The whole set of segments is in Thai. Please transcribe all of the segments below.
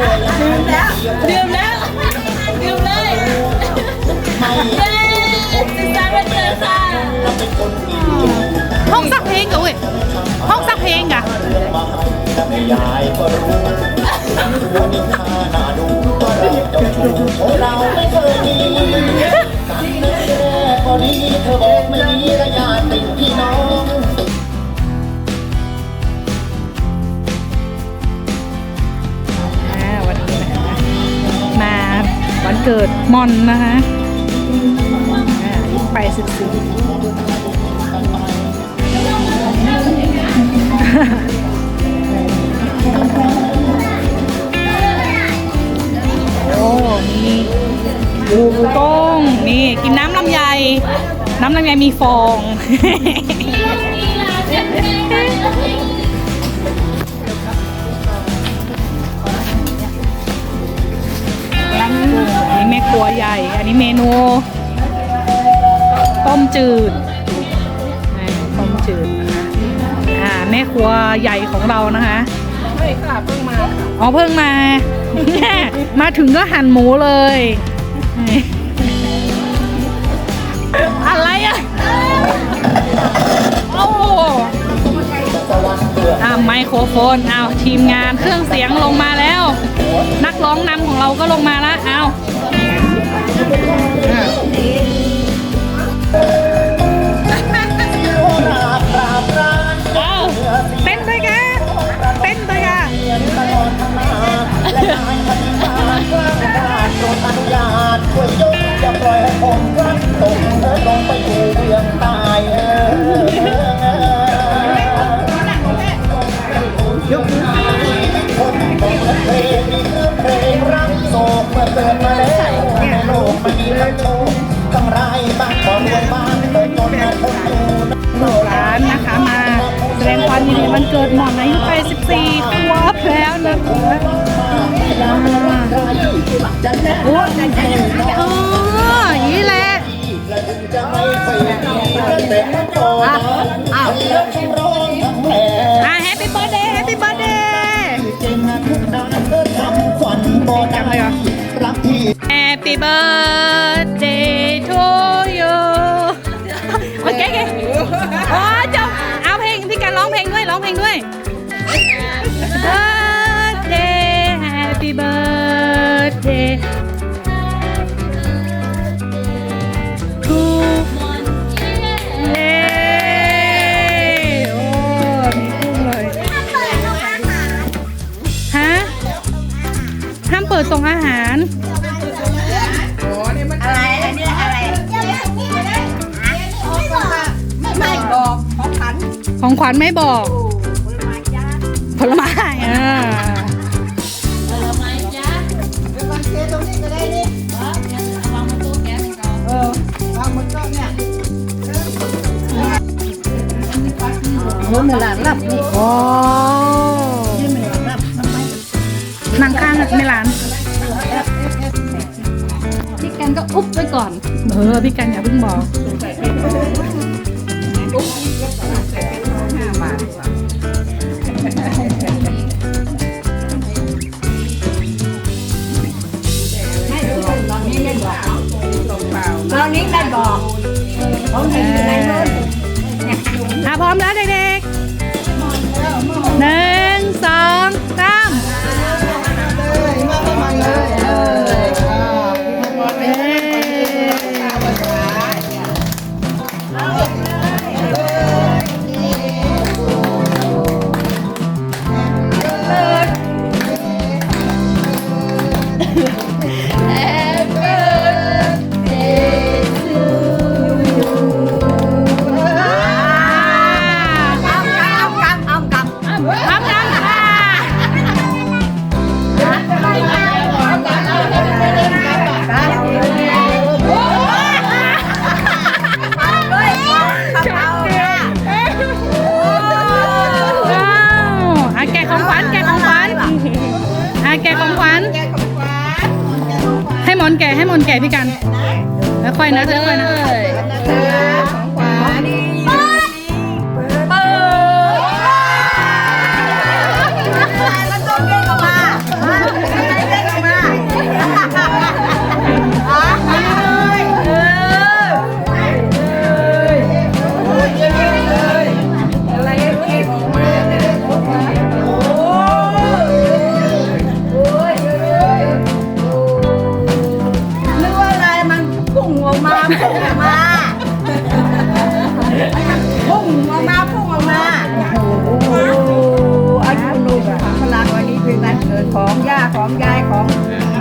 ดื่มแล้วดื่มเลยเย้สุขสันต์วันเกิดค่ะห้องซักเพลงกะเว้ยห้องซักเพลงอะวันนี้ข้าหน้าดูก็เราจ้าชู้เราไม่เคย เกิดมอนนะคะไปสิบสี่โอ้มีปูต้งนี่ กินน้ำลำไย น้ำลำไยมีฟอง อันนี้แม่ครัวใหญ่ อันนี้เมนู ต้มจืดอ่าต้มจืดนะคะอ่าแม่ครัวใหญ่ของเรานะคะใช่ค่ะเพิ่งมาอ๋อเพิ่งมา มาถึงก็หั่นหมูเลยนี่อะไรอะโอ้โหอ่าไมโครโฟนเอาทีมงานเครื่องเสียงลงมาแล้ว นักร้องนำของเราก็ลงมาละเอา เกิดหมอนอายุไป14ขวบแล้วนะคะโอ้เอออย่างนี้แหละจะไม่ไปแต่ทั้งโตอ้าวเรื่องทั้งร้องทั้งแผลอะแฮปปี้เบิร์ดเดย์แฮปปี้เบิร์ดเดย์เจงทุกด้านเดินทำฝันบ่ได้รั ดส่งอาหารอะไรอันนี้อะไรไม่บอกของขันของขวัญไม่บอกผลไม้ผลไม้อ่าผลไม้จ้ามันเทตรงนี้ก็ได้นี่วางบนตู้แก๊สก่อนวางบนโต๊ะเนี่ยโอ้างไม่ร้านพี่กันก็อุบไว้ก่อน เออพี่กันอย่าเพิ่งบอกตอนนี้ได้บอกอะพร้อมแล้วเด็กๆหนึ่งสองสาม แ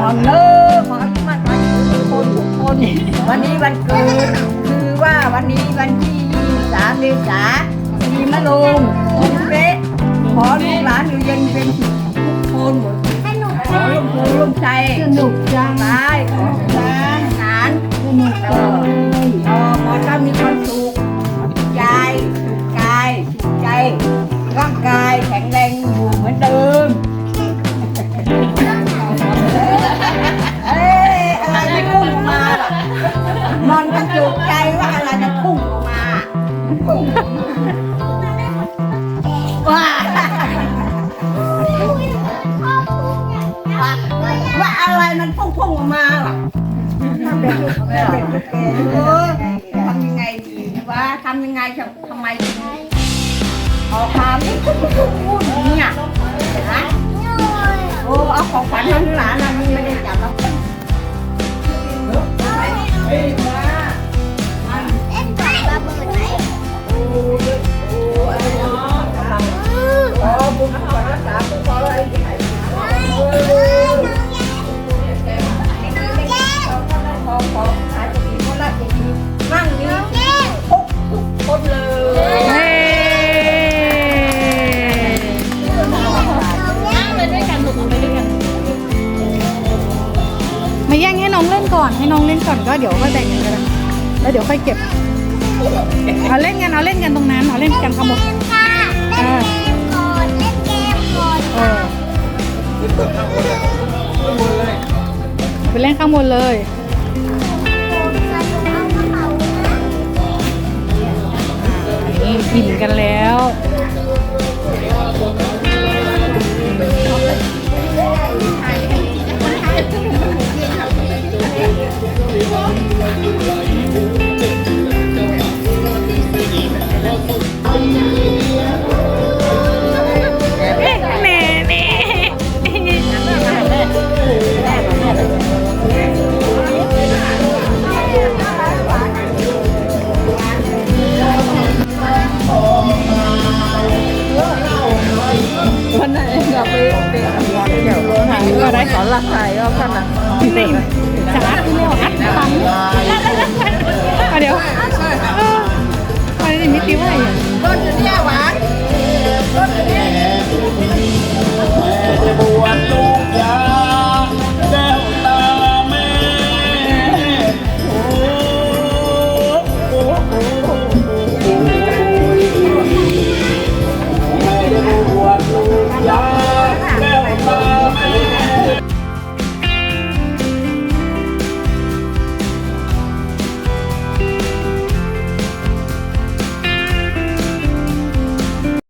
องเลิกของอายุมันวัญทุกคนทุกคน วันนี้วันเกิดคือว่าวันนี้วันที่สามเมษาสีมะลงคุณเเออทำยังไงดีวะทำยังไงจะทำไมถึงออกมาไม่พุ่งพุ่งพุ่งเนี่ยฮะโอ้เอาของขวัญให้หลานนะมันไม่ได้จับแล้วขอบุญขอรักษาคุ้มครองอะไรที่ไหน ก่อนให้น้องเล่นก่อนก็เดี๋ยวค่อยแบ่งกันก็ได้แล้วเดี๋ยวค่อยเก็บเอาเล่นกันเอาเล่นกันตรงนั้นเอาเล่นกันข้างบนค่ะเล่นเกมก่อนเล่นเกมก่อนเออไปเล่นข้างบนเลยนี่กินกันแล้ว อนรักใครก็ขนาดนี่จะอัดเร็วอัดฟังเดี๋ยวเอออันนี้มีติวอะไรอะต้นอยู่เนี่ยหวานแม่จะบวชล